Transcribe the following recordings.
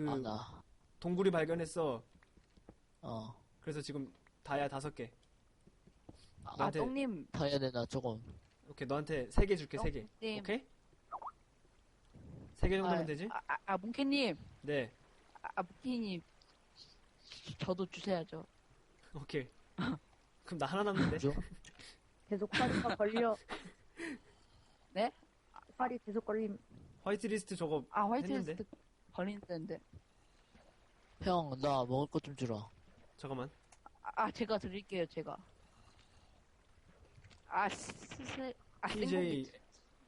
그 아, 나. 동굴이 발견했어. 어. 그래서 지금 다이아 다섯 개. 아, 나한테- 똥님. 더 해야 되나, 조금. 오케이 너한테 세 개 줄게 세 개. 오케이? 세 개 정도면 아, 되지? 아, 아, 아, 뭉케님. 네. 아, 아, 뭉케님. 저도 주셔야죠. 오케이. 그럼 나 하나 남는데. 그죠? 계속 파리가 걸려. 네? 파리 계속 걸림. 화이트리스트 저거 아, 화이트 했는데? 리스트 걸리는데. 형, 나 먹을 것 좀 주라. 잠깐만. 아, 아, 제가 드릴게요, 제가. 아, 스스, 아, PJ 생고기.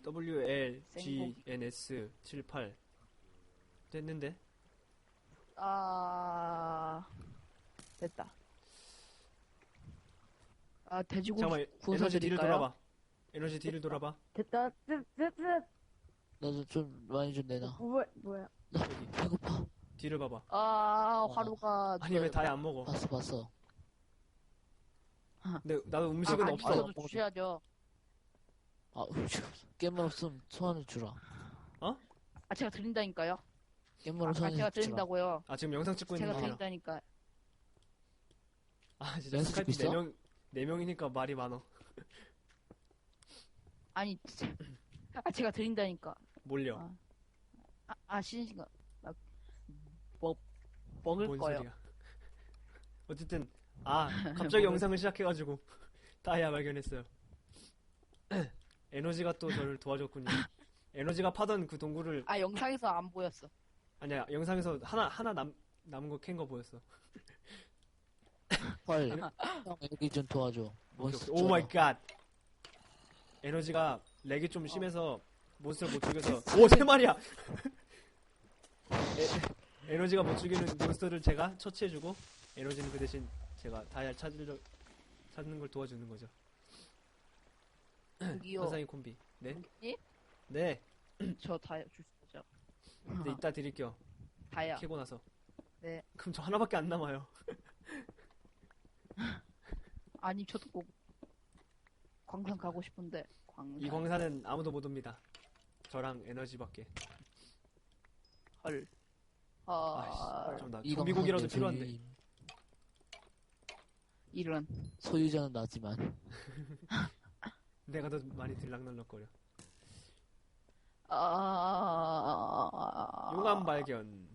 W L G 생고기. N S 78 됐는데 아, 됐다. 아, 돼지고기 잠깐만 구워서 에너지 뒤를 드릴까요? 돌아봐. 에너지 뒤를 돌아봐. 됐다. 쯧, 쯧, 쯧. 나도 좀 많이 좀 내놔. 뭐, 뭐야. 나 배고파. 뒤를 봐봐. 아, 화로가. 아니 왜 다이 안 먹어? 봤어, 봤어. 근데 나도 음식은 아, 없어. 먹어도- 주셔야죠. 아, 음식 없어. 깻물 없으면 소환을 주라. 아, 제가 드린다니까요. 깻물을 아, 아, 소환해 제가 주라. 드린다고요. 아 지금 영상 찍고 있는 제가 거야. 드린다니까. 아 진짜 연습 스카이프 있어? 네 명, 네 명이니까 말이 많어. 아니, 진짜. 아, 제가 드린다니까. 몰려. 아, 아, 아 신신가. 막, 뭐, 먹을 뭔 거요. 소리야. 어쨌든 아 갑자기 영상을 시작해가지고 다이아 발견했어요. 에너지가 또 저를 도와줬군요. 에너지가 파던 그 동굴을 아, 영상에서 안 보였어. 아니야 영상에서 하나 하나 남 남은 거 캔 거 보였어. 헐. 형, 여기 좀 도와줘. 몬스터 오 마이. 갓. 에너지가 렉이 좀 심해서 몬스터를 못 죽여서 오 세 마리야. 에, 에너지가 못 죽이는 몬스터를 제가 처치해주고 에너지는 그 대신 제가 다이아 찾으려 찾는 걸 도와주는 거죠. 현상의 콤비. 네. 예? 네. 저 다이아 줄수 있죠. 근데 이따 드릴게요. 다이아. 캐고 나서. 네. 그럼 저 하나밖에 안 남아요. 아니, 저도 꼭 광산 가고 싶은데. 광산. 이 광산은 아무도 못 옵니다. 저랑 에너지밖에. 헐. 아, 아, 좀나 이 좀비고기라도 광산의 필요한데. 이런. 소유자는 나지만. 내가 더 많이 들락날락거려. 아, 용암 발견.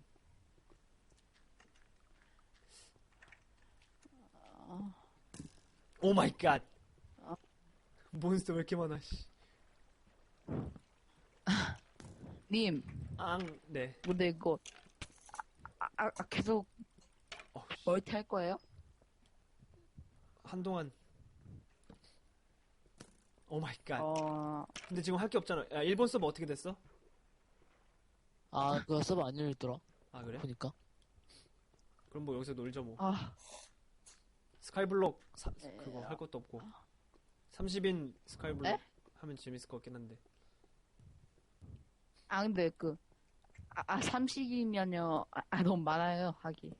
오 마이 갓. 몬스터 왜 이렇게 많아, 씨. 님, 앙, 네. 근데 이거, 아, 아, 아, 계속 어, 씨. 멀티 할 거예요? 한동안. 오 마이 갓. 어, 근데 지금 할 게 없잖아. 야, 일본 서버 어떻게 됐어? 아, 그거 서버 안 열리더라. 아, 그래? 보니까. 그럼 뭐 여기서 놀죠, 뭐. 아, 스카이블록 사- 네. 그거 할 것도 없고. 30인 스카이블록 에? 하면 재밌을 것 같긴 한데. 아, 근데 그, 아, 아 30이면요, 아, 아, 너무 많아요, 하기.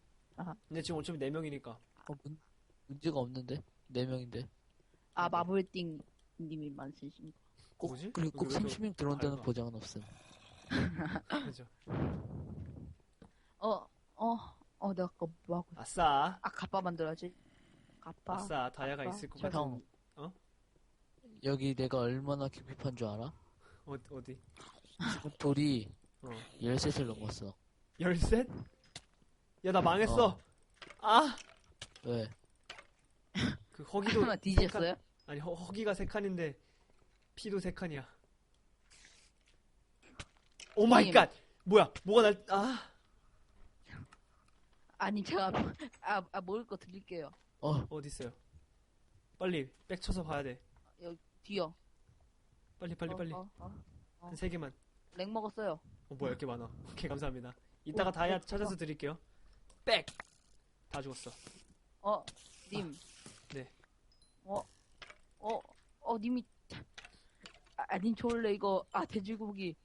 근데 지금 어차피 4명이니까. 어, 문, 문제가 없는데? 네 명인데. 아, 마블띵 님이 많으신 거. 꼭, 뭐지? 그리고 꼭왜 이렇게 30명 들어온다는 밝아? 보장은 없음. 그죠. 어, 어, 어, 내가 그거 뭐 하고 있어? 아싸. 아, 가빠 만들어야지. 가빠. 아싸. 다이아가 아빠. 있을 것 저- 같은. 형. 여기 내가 얼마나 깊이 판 줄 알아? 어, 어디? 지금 돌이 어. 13을 넘었어. 열셋? 야, 나 망했어. 어. 아! 왜? 그 허기도 하나 뒤졌어요? 아니 허, 허기가 세 칸인데 피도 세 칸이야. 오 마이 님. 갓. 뭐야? 뭐가 날 아. 아니, 제가, 아, 아, 먹을 거 드릴게요. 어, 어디 있어요? 빨리 백 쳐서 봐야 돼. 뒤요. 빨리 빨리 어, 빨리. 어, 어. 한 세 개만. 렉 먹었어요. 어 뭐야 이렇게 많아. 오케이 감사합니다. 이따가 어, 다이아 어, 찾아서 드릴게요. 백. 다 죽었어. 어, 님. 네. 어, 어, 어, 님이, 아, 아, 님 좋을래, 이거, 아, 돼지고기.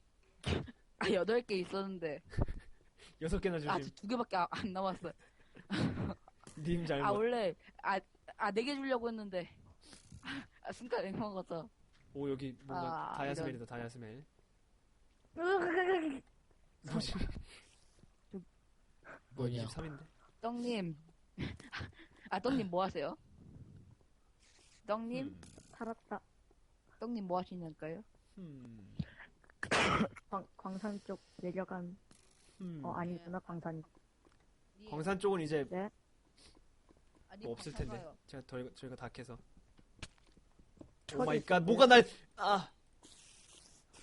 아, 여덟 개 있었는데, 여섯 개나 주심. 아, 두 개밖에 아- 안 남았어요. 님 잘못. 아, 원래, 아, 아, 네 개 주려고 했는데, 아, 순간 렉 먹어서. 오 여기 뭔가 아, 다이아스멜이다 다이아 스멜. 으으으으. 뭐지? 뭐냐? 23인데. 떡님. 아, 떡님 뭐 하세요? 떡님? 음. 살았다. 떡님 뭐 하시는가요? 음. 광, 광산 쪽 내려간, 음. 어, 아니구나, 광산이. 광산 쪽은 이제 네. 아니, 뭐 없을 텐데. 제가 저희가, 저희가 다 캐서. 오 마이 갓, 있어요. 뭐가 날, 아!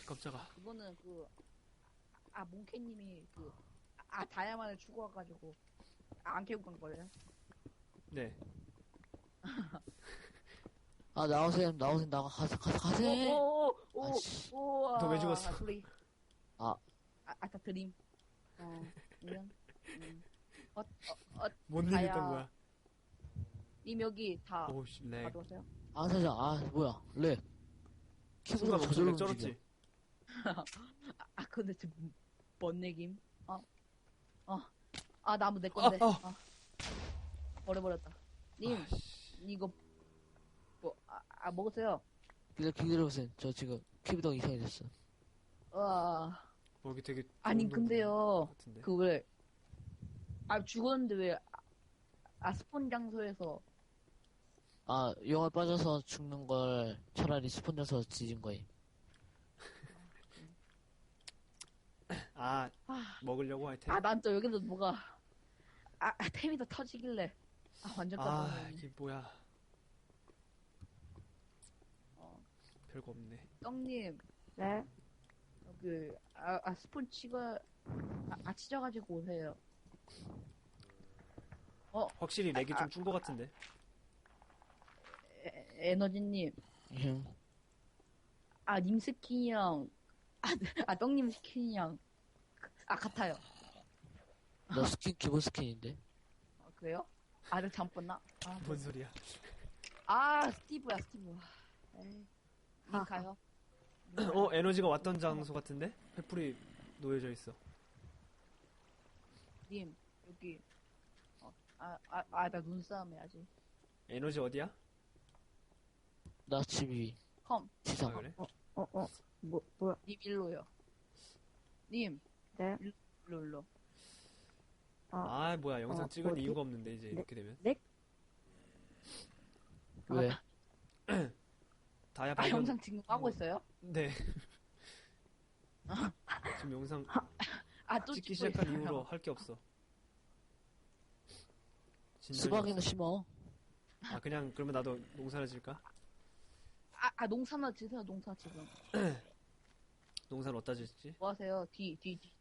깜짝아. 그거는 그, 아, 몽케님이 그, 아, 다이아만을 주고 와가지고, 아, 안 캐고 간 거예요? 네. 아 나오세요, 나오세요, 나가 가서 가서 가세요. 오, 오, 오, 아씨, 오, 아, 너왜 죽었어? 소리. 아. 아, 아까 드림. 어, 이런. 음. 어, 어, 어, 뭔일 다야. 있던 거야? 님 여기 다 오씨, 렉. 가져오세요. 아 사장, 아 뭐야, 렉. 키보드 순간 엄청 저절로 렉 쩔었지? 움직여. 아, 근데 지금 뭔 얘김? 어, 어, 아, 나무 내 건데. 아, 어. 버려버렸다. 님, 아, 씨. 이거, 뭐, 아, 아 먹으세요. 기다려, 기다려보세요. 저 지금 키보드가 이상해졌어. 와, 뭐 여기 되게. 아니, 좋은 동굴 근데요. 같은데? 그 왜, 아, 죽었는데 왜, 아, 아 스폰 장소에서, 아 영화 빠져서 죽는 걸 차라리 스폰져서 지진 거임. 아, 아, 먹으려고 할 텐데. 아, 난 또 여기서 뭐가, 아, 아, 템이 더 터지길래. 아, 완전 아, 깜짝이야. 이게 뭐야. 어, 별거 없네. 떡님, 네. 그, 아, 아 스폰 치고, 아, 아, 치져가지고 오세요. 확실히 렉이 아, 좀준 거 같은데. 에, 에너지님, 흠. 아, 님 스킨이랑, 아, 아, 떡님 스킨이랑, 아, 같아요. 너 스킨 기본 스킨인데. 아, 그래요? 아, 를 잘못 봤나? 아, 뭔 소리야. 아, 스티브야, 스티브. 에이, 님 가요. 어, 에너지가 왔던 장소 같은데? 횃불이 놓여져 있어. 님, 여기, 어, 아, 아, 아, 나 눈싸움 해야지. 에너지 어디야? 나 집이 컴, 아, 지상. 그래? 어, 어, 뭐, 뭐야. 님 일로요. 님, 네. 일로, 일로. 아, 뭐야. 영상 어, 찍을 뭐지? 이유가 없는데, 이제 네. 이렇게 되면. 왜? 다야 아, 발견. 영상 지금 하고 있어요? 네. 지금 영상 아, 또 찍기 찍고 시작한 있어요. 이후로 할 게 없어. 수박이나. 심어. 아, 그냥 그러면 나도 농사를 질까? 아, 아, 농사나 지세요, 농사 지금. 농사를 어디다 질지? 뭐 하세요? 뒤, 뒤, 뒤.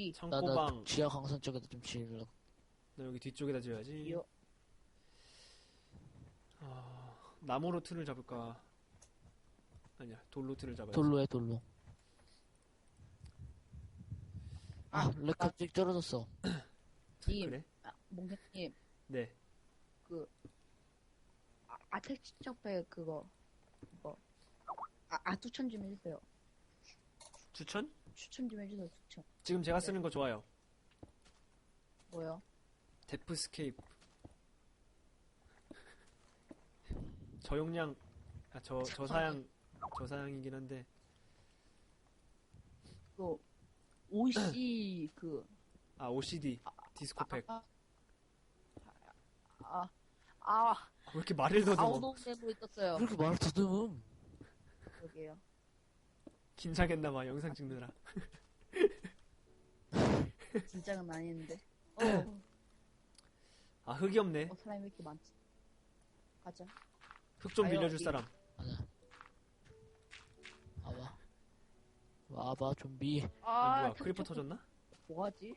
뒤. 나나 창고방. 지하 강산 쪽에다 좀 지으려고. 나 여기 뒤쪽에다 지어야지. 뒤요. 아, 나무로 틀을 잡을까? 아니야, 돌로 틀을 잡아야지. 돌로 해 돌로. 아, 아, 렉 갑자기 떨어졌어. 님, 그래? 아, 몽개님, 네. 그, 아, 아텍 친척배 그거, 그거. 아, 아, 추천 좀 해주세요. 추천? 추천 좀 해주세요, 추천. 지금 제가 쓰는 거 좋아요. 뭐요? 데프스케이프. 저용량, 아, 저, 저사양, 저사양이긴 한데, 그, OC, 그, 아, OCD, 디스코팩. 아, 아, 아, 왜 이렇게 말을 더듬어? 아웃오브 되고 있었어요. 그렇게 말 더듬음. 여기에요. 긴장했나봐, 영상 찍느라. 진짜는 아닌데. 어, 아, 흙이 없네. 어, 사람이 왜 이렇게 많지? 가자. 흙 좀 아유, 빌려줄 이- 사람. 맞아. 와봐. 와봐 좀비. 아, 아, 뭐야, 저- 크리퍼 저- 터졌나? 뭐하지?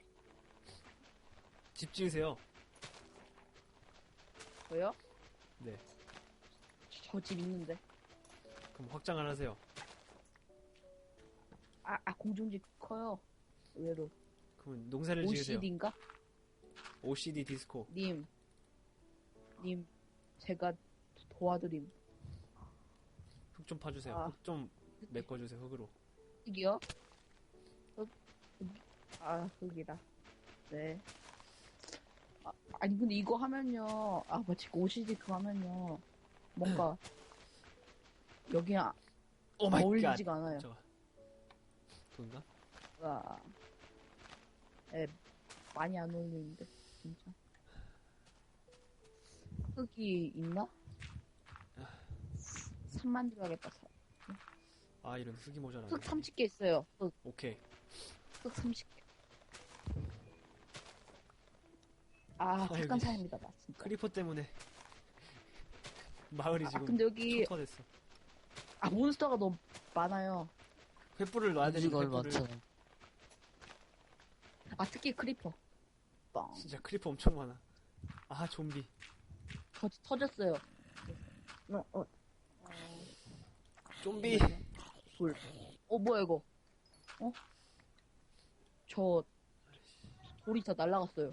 집 지으세요. 저요? 네. 저 집 있는데. 그럼 확장을 하세요. 아, 아, 공중집 커요. 의외로. 그러면 농사를 지으세요. OCD인가? OCD 디스코. 님. 님, 제가 도와드림. 흙 좀 파주세요. 아. 흙 좀 메꿔주세요, 흙으로. 이기요? 어, 아, 흙이다. 네. 아, 아니, 근데 이거 하면요. 아, 마치 OCD 그거 하면요. 뭔가, 여기 아, 오 마이 갓. 어울리지가 않아요. 저거. 돈가? 아, 에, 많이 안 어울리는데, 진짜. 흙이 있나? 산 만들어야겠다. 산. 아 이런 흙이 모자라. 흙 30개 있어요. 흙, 오케이. 흙 30개. 아, 여기 착한 사람이다, 나 진짜. 크리퍼 때문에 마을이 아, 지금 근데 여기, 초토화됐어. 아, 몬스터가 너무 많아요. 횃불을 놔야 되니까 이걸 횃불을. 많잖아. 아, 특히 크리퍼. 빵. 진짜 크리퍼 엄청 많아. 아 좀비. 터, 터졌어요. 어, 어, 좀비. 불. 어, 뭐야, 이거? 어? 저, 돌이 다 날라갔어요.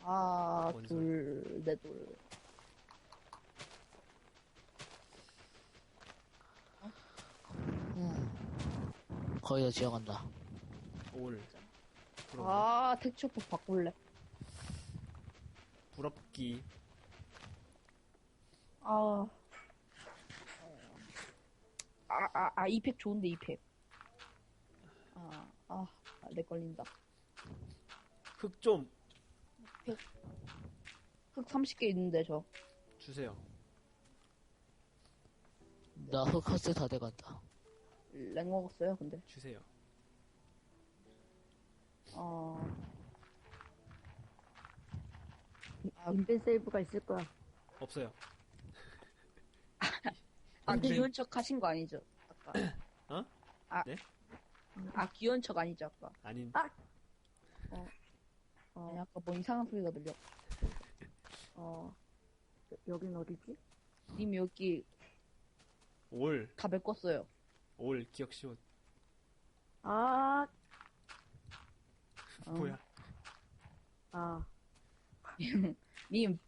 아, 뭔 둘, 네 돌. 거의 다 지어간다. 올. 아, 텍스처법 바꿀래. 부럽기. 아. 아, 아, 아, 이팩 좋은데, 이 팩. 아, 아, 아, 내 걸린다. 흙좀흙 30개 있는데, 저. 주세요. 나 흑화스 다 돼간다. 렉 먹었어요, 근데. 주세요. 어. 아, 인벤 세이브가 있을 거야. 없어요. 아, 근데- 귀여운 척 하신 거 아니죠? 아까. 어? 아, 네? 아, 귀여운 척 아니죠, 아까. 아닌. 어, 아니, 아까 뭐 이상한 소리가 들려. 어, 여- 여긴 어디지? 님 여기 올. 다 메꿨어요. 올 기억 시옷. 아, 어. 뭐야? 아, 님,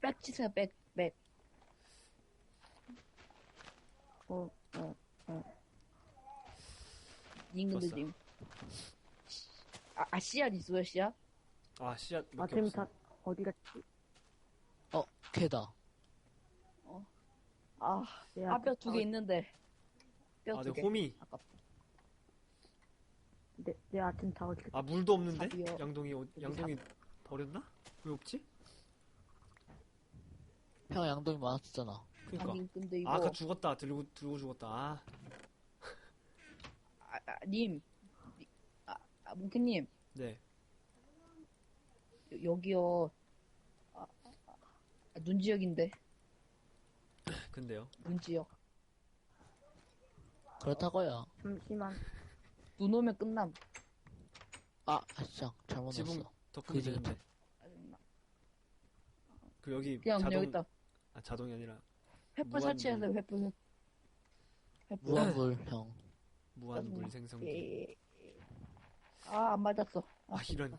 백 치세요, 백, 백. 어, 님, 근데 좋았어. 님. 아, 아, 씨앗 있어요, 씨앗? 아 씨앗 아템 없어. 다 어디 갔지? 어, 개다. 아, 내 아, 뼈두개 아, 있는데. 뼈 아, 두 내 개. 홈이. 아깝다. 내, 내 아템 다 어디? 아 물도 없는데? 답이요. 양동이 어- 양동이 버렸나? 왜 없지? 형 양동이 많았었잖아. 그니까. 아니, 근데 이거. 아, 아까 죽었다. 들고 들고 죽었다. 아, 아, 아, 님. 니- 아, 아, 뭉크님. 네. 여- 여기요. 아, 아, 아, 눈지역인데. 근데요. 눈지역. 그렇다고요. 잠시만. 눈 오면 끝남. 아, 아참 잘못 지붕 넣었어. 더. 되는데. 짜증나. 그 여기 그냥 자동 여기 있다. 아 자동이 아니라 횃불 무한불. 설치해서 횃불. 횃불. 무한불 형. 무한 물 짜증나. 생성기. 예. 아, 안 맞았어. 아 이런.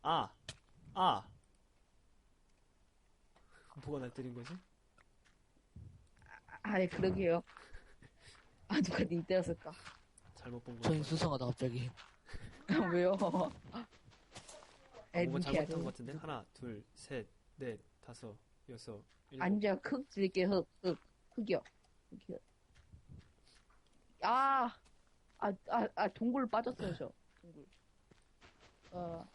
아, 아. 뭐가 날 때린 거지? 아, 예, 그러게요. 아, 누가 님 때렸을까? 잘못 본 거. 저희 수성하다 갑자기. 왜요? 아, 에, 뭔가 눈치야, 잘못한 눈. 것 같은데? 하나, 둘, 셋, 넷, 다섯, 여섯, 일곱. 아니죠, 흙 드릴게요, 흙, 흙, 흙이요. 흙이요. 아, 아, 아, 아, 동굴 빠졌어요, 저. 동굴. 어.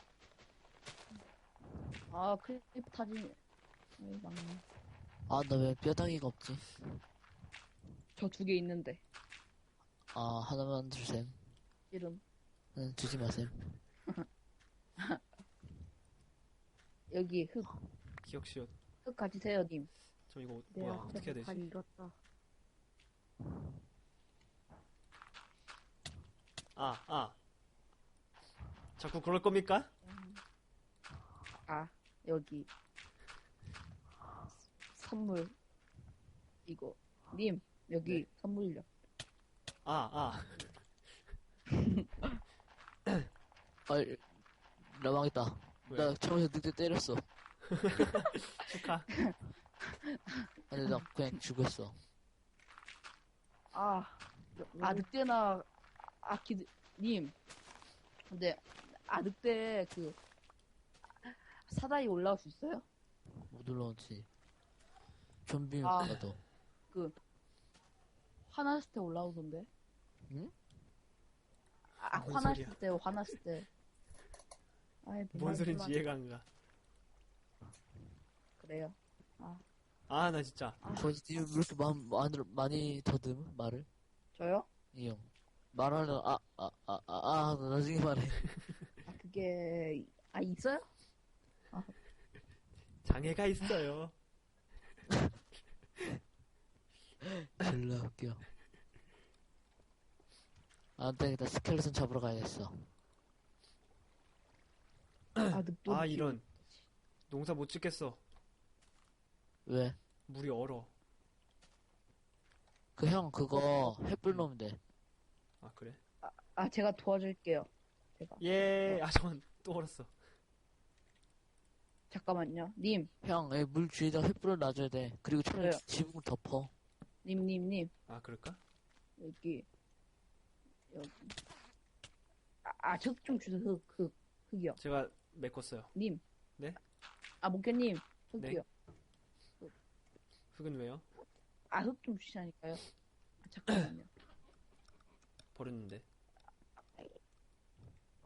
아, 크리프 타진. 에이, 막네. 아, 나 왜 뼈다귀가 없지? 저 두 개 있는데. 아, 하나만 주셈. 이름. 응, 주지 마셈. 여기 흙, 기억 시옷. 흙 가지세요, 님. 저 이거 내 뭐야? 어떻게 해야 되지? 잃었다. 아, 아. 자꾸 그럴 겁니까? 아, 여기. 선물. 이거. 님, 여기 네. 선물요. 아, 아. 아, 나 망했다. 왜? 나 처음에 늑대 때렸어. 축하. 근데 나 그냥 죽었어. 아, 아, 늑대나, 아, 기, 님. 근데, 아, 늑대, 그, 사다리 올라올 수 있어요? 못 올라오지. 좀비 아. 가도. 화났을 때 올라오던데. 응? 아, 뭔 화났을 소리야. 때, 화났을 때. 아이, 뭔 소린지 이해가 안 가. 그래요. 아, 나 진짜. 거지 왜 이렇게 마, 많이, 많이 더듬 말을? 저요? 이 형. 말하는, 아, 아, 아, 아, 아, 나중에 말해. 아, 그게, 아, 있어요? 장애가 있어요. 졸라 웃겨. 안 되겠다. 스켈레톤 잡으러 가야겠어. 아, 늑도. 아, 이런. 농사 못 짓겠어. 왜? 물이 얼어. 그 형, 그거, 햇불 놓으면 돼. 아, 그래? 아, 제가 도와줄게요. 제가. 예, 아, 잠깐, 또 얼었어. 잠깐만요. 님, 형, 예, 물 주위에다 햇불을 놔줘야 돼. 그리고 처음에 그래요. 지붕을 덮어. 님, 님, 님. 아, 그럴까? 여기. 여기. 아, 아, 흙 좀 주세요. 흙, 흙. 흙이요. 제가 메꿨어요. 님. 네? 아, 목견님. 네. 흙이요. 흙은 왜요? 아, 흙 좀 주시라니까요. 아, 잠깐만요. 버렸는데.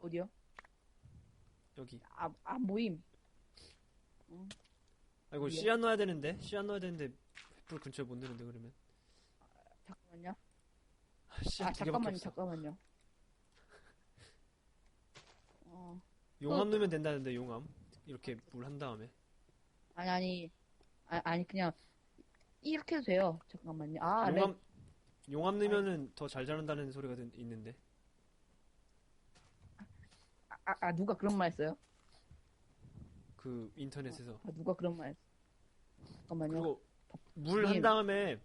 어디요? 여기. 아, 아, 모임. 아, 이거 위에? 씨앗 넣어야 되는데? 씨앗 넣어야 되는데, 횃불 근처에 못 넣는데, 그러면. 잠깐만요. 아, 씨앗 아, 두 개밖에 잠깐만요, 없어. 잠깐만요. 어, 용암 넣으면 된다는데, 용암. 이렇게 물 한 다음에. 아니, 아니. 아, 아니, 그냥, 이렇게 해도 돼요. 잠깐만요. 아, 렉. 용암, 용암 넣으면은 더 잘 자란다는 소리가 든- 있는데. 아, 아, 누가 그런 말 했어요? 그, 인터넷에서. 아, 누가 그런 말 했어? 잠깐만요. 그리고, 물 한 님. 다음에,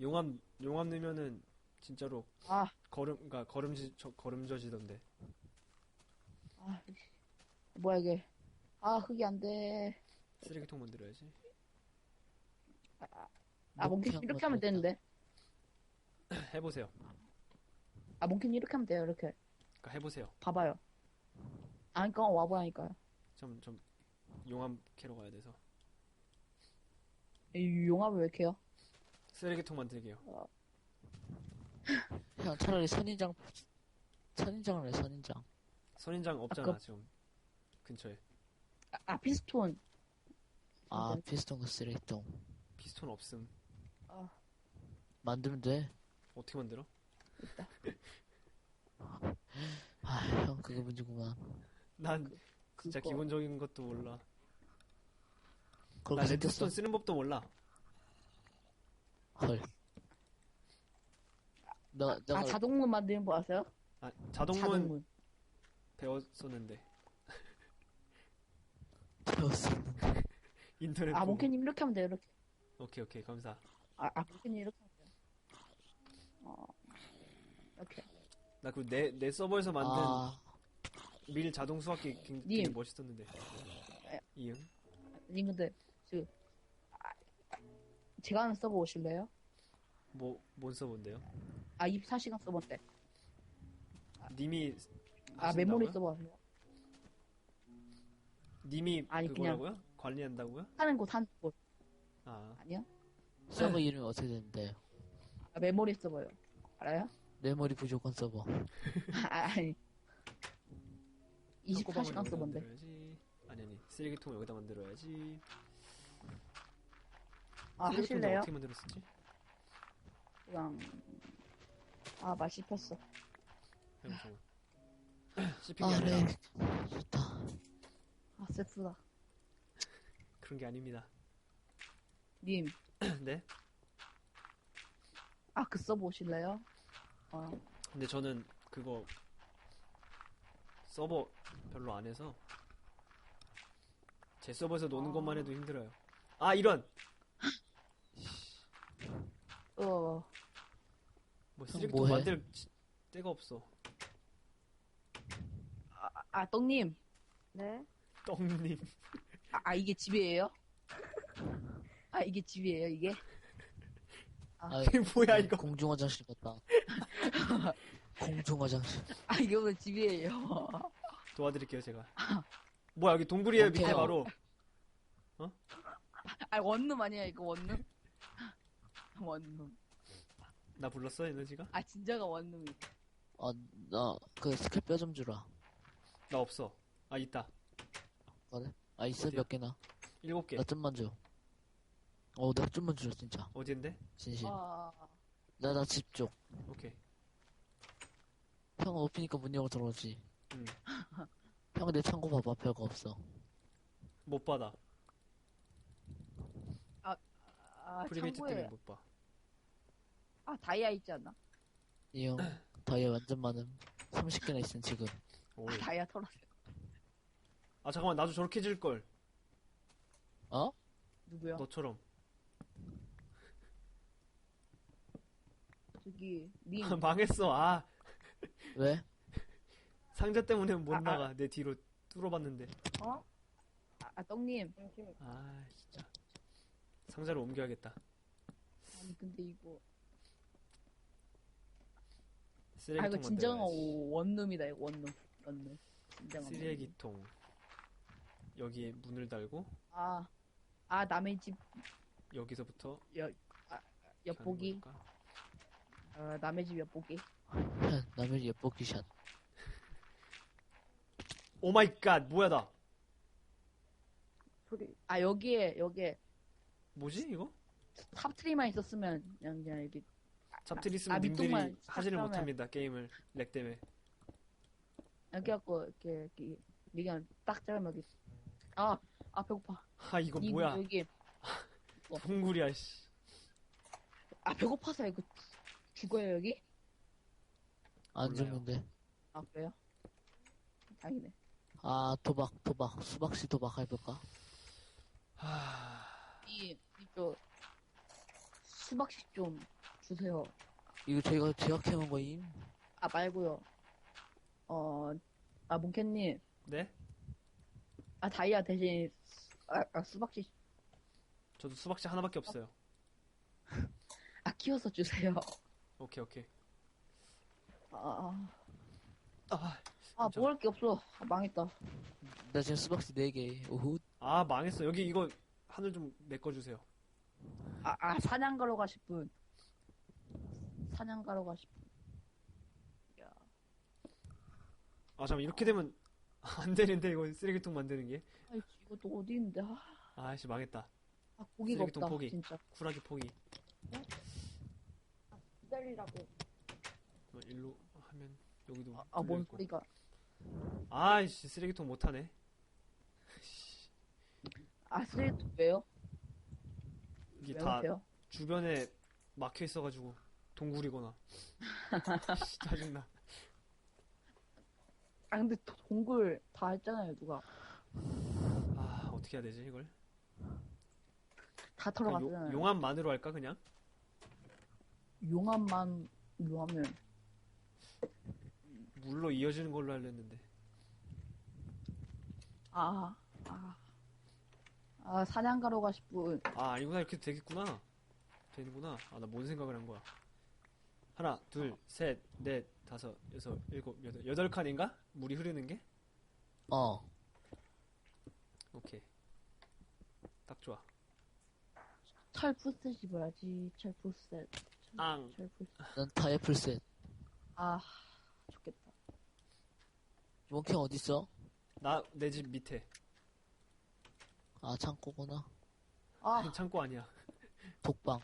용암, 용암 넣으면은, 진짜로, 아, 걸음, 그니까, 걸음지, 저, 걸음져지던데. 아, 뭐야, 이게. 아, 흙이 안 돼. 쓰레기통 만들어야지. 아, 몽킨 목표 이렇게 하면 되는데. 해보세요. 아, 몽킨 이렇게 하면 돼요, 이렇게. 그니까 해보세요. 봐봐요. 아, 그니까 와보라니까요. 좀, 좀, 용암 캐러 가야 돼서. 이 용암을 왜 해요? 쓰레기통 만들게요. 형, 차라리 선인장, 선인장을 해, 선인장. 선인장 없잖아, 아까- 지금. 근처에. 아, 아, 피스톤. 아, 피스톤 그 쓰레기통. 피스톤 없음. 만들면 돼. 어떻게 만들어? 아, 형, 그게 문제구만. 난 진짜 그거. 기본적인 것도 몰라. 그렇게 나 생겼어. 레드스톤 쓰는 법도 몰라. 헐. 내가, 내가, 아, 자동문 만드는 거 아세요? 아, 자동문 자동문. 배웠었는데. 배웠어. 인터넷 아, 보고. 몽킨님 이렇게 하면 돼요, 이렇게. 오케이, 오케이. 감사. 아, 아, 몽킨님 이렇게 하면 돼요. 어, 이렇게. 나 그 내, 내 서버에서 만든 아, 밀 자동 수확기 굉장히 님. 되게 멋있었는데. 에. 이응? 님, 근데, 지금, 아, 아, 제가 하는 서버 오실래요? 뭐, 뭔 서버인데요? 아, 24시간 서버인데. 님이 아, 하신다고요? 메모리 서버 하세요? 님이 아니, 그냥- 그거라고요? 관리한다고요? 하는 곳, 하는 곳. 아, 아니요? 서버 이름이 어떻게 되는데요? 아, 메모리 서버요. 알아요? 메모리 부족한 서버. 아, 아니. 한꺼번에 24시간 여기다 서버인데. 만들어야지. 아니, 아니. 쓰레기통 여기다 만들어야지. 아, 쓰레기통도 하실래요? 어떻게 만들었었지? 그냥, 아, 말 씹혔어. 잠깐만. 씹힌 게 아, 아니라 네. 좋다. 아, 슬프다. 그런 게 아닙니다. 님, 네? 아, 그 서버 오실래요? 어, 근데 저는 그거 서버 별로 안 해서 제 서버에서 노는 아. 것만 해도 힘들어요. 아 이런 어, 뭐 쓰레기통 뭐해? 만들 지- 데가 없어. 아, 아, 떡님. 네? 떡님 아, 아, 이게 집이에요? 아, 이게 집이에요, 이게? 아, 이게 뭐야 이거? 공중 화장실 같다. 공중 화장실. 아, 이게 오늘 집이에요. 도와드릴게요 제가. 뭐야 여기 동굴이에요 밑에. 바로. 아, 원룸 아니야, 이거 원룸? 원룸. 나 불렀어 에너지가? 아, 진짜가 원룸이. 아, 나, 그 스킬 뼈 좀 주라. 나 없어. 아, 있다. 그래? 아, 있어? 어디야? 몇 개나? 일곱 개. 나 좀만 줘. 어, 나 좀만 줘, 진짜. 어디인데? 진심. 아, 나, 나 집 쪽. 오케이. 형 높이니까 문 열고 들어오지. 응. 형내 창고 봐봐, 별거 없어. 못 받아. 아 프리메이트 때문에 창고에 못 봐. 아 다이아 있지 않나? 이 형, 다이아 완전 많음. 30개나 있음, 지금. 오. 아, 다이아 털었어요. 아, 잠깐만. 나도 저렇게 질 걸. 어? 누구야? 너처럼. 저기 민. 망했어. 아, 왜? 상자 때문에 못 아, 아. 나가. 내 뒤로 뚫어봤는데. 어? 아, 아 떡님. 아, 진짜. 상자를 옮겨야겠다. 아니 근데 이거 쓰레기통 아 이거 진정한. 원룸이다 이거 원룸 원룸. 진정한. 쓰레기통. 여기에 문을 달고 아, 아 남의 집 여기서부터 엿보기. 가는 걸까? 아, 남의 집 엿보기. 남의 예뻐기 샷. 오 마이 갓. 뭐야 나. 소리. 아 여기에 여기에 뭐지 이거? 탑트리만 있었으면 그냥 그냥 이렇게 잡트리 아, 있으면 님들이 밑동만 하지를 싹 못합니다. 게임을 렉 때문에. 이렇게 갖고 이렇게 이렇게 그냥 딱 자르면 여기. 아, 아 배고파. 아 이거 이- 뭐야? 여기 동굴이야 씨. 아 배고파서 이거 죽어요 여기? 안 몰라요. 죽는데. 아 그래요? 다행이네. 아, 도박, 도박. 수박씨 도박 해볼까? 하... 이 이쪽 수박씩 좀 주세요. 이거 저희가, 캐온 거임? 아 말고요. 어, 아 몽캔님, 네? 아 다이아 대신 아, 아 수박씨 저도 수박씨 하나밖에 없어요. 아 키워서 주세요. 오케이 오케이. 아, 아, 아, 아 진짜. 먹을 게 없어. 아, 망했다. 나 지금 수박씨 4개. 우후. 아 망했어. 여기 이거 하늘 좀 메꿔주세요. 아, 아 사냥 가러 가실 분. 사냥 가러 가실 분. 야, 아 잠깐 이렇게 되면 안 되는데 이거 쓰레기통 만드는 게. 아 이것도 어디 있는데? 아, 아씨 망했다. 아 고기가 쓰레기통 없다. 포기. 진짜. 쿨하게 포기. 기다리라고. 뭐 일로 하면 여기도 아, 아, 뭔 뚫려있고. 소리가? 아이씨 쓰레기통 못하네. 아 쓰레기통 왜요? 이게 왜다 못해요? 주변에 막혀 있어가지고 동굴이거나. 씨, 짜증나. 아 근데 도- 동굴 다 했잖아요 누가 아 어떻게 해야 되지 이걸? 다 그냥 털어갔잖아요. 용, 용암만으로 할까 그냥? 용암만 용하면 물로 이어지는 걸로 하려 했는데. 아, 아, 아 사냥 가러 가실 분. 아 아니구나 이렇게 되겠구나. 되는구나. 아 나 뭔 생각을 한 거야. 하나, 둘, 셋, 넷, 다섯, 여섯, 일곱, 여덟, 여덟 칸인가? 물이 흐르는 게? 어. 오케이. 딱 좋아. 철 푸셋이 뭐야지? 철 푸셋. 앙. 철. 난 다이아 풀셋. 아, 좋겠다. 원캔 어딨어? 나 내 집 밑에. 아, 창고구나. 아, 창고 아니야. 독방.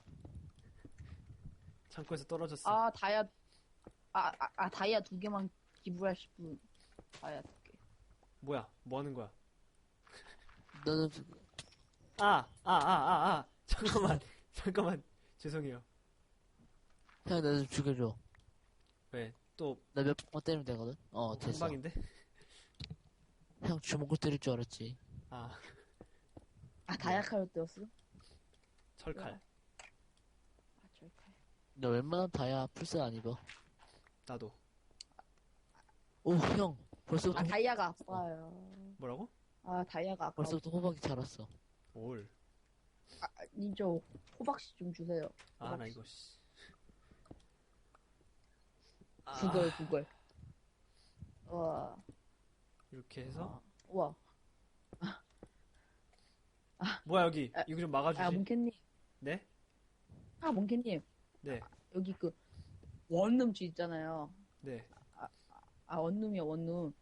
창고에서 떨어졌어. 아 다이아, 아, 아, 아 다이아 두 개만 기부하실 분. 다이아 두 개. 뭐야? 뭐 하는 거야? 너는, 아, 아, 아, 아, 아. 잠깐만. 잠깐만. 죄송해요. 형, 나 좀 죽여줘. 왜? 또, 나 몇 번만 때리면 되거든? 어, 한 됐어. 방인데? 형 주먹을 때릴 줄 알았지. 아, 아 다이아 칼로 떼었어? 철칼. 아. 너 웬만하면 다이아 풀셋 안 입어. 나도. 오, 형. 벌써부터, 아 호- 다이아가 아파요. 뭐라고? 아 다이아가 아파. 벌써부터 호박이 자랐어. 올. 아, 님저 호박씨 좀 주세요. 아, 나 이거, 씨. 아, 구걸 구걸. 와, 이렇게 해서. 우와. 뭐야, 여기. 아, 이거 좀 막아주지. 아 몽캔님. 네? 아 몽캔님. 네. 여기 그 원룸 주 있잖아요. 네. 아, 원룸이야, 원룸.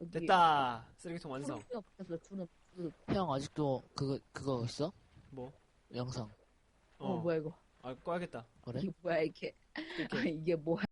여기 됐다. 쓰레기통 완성. 형 아직도 그거 그거 있어? 뭐? 영상 어, 어. 뭐야, 이거. 아, 꺼야겠다. 그래? 이게 뭐야, 이게. 아, 이게 뭐야.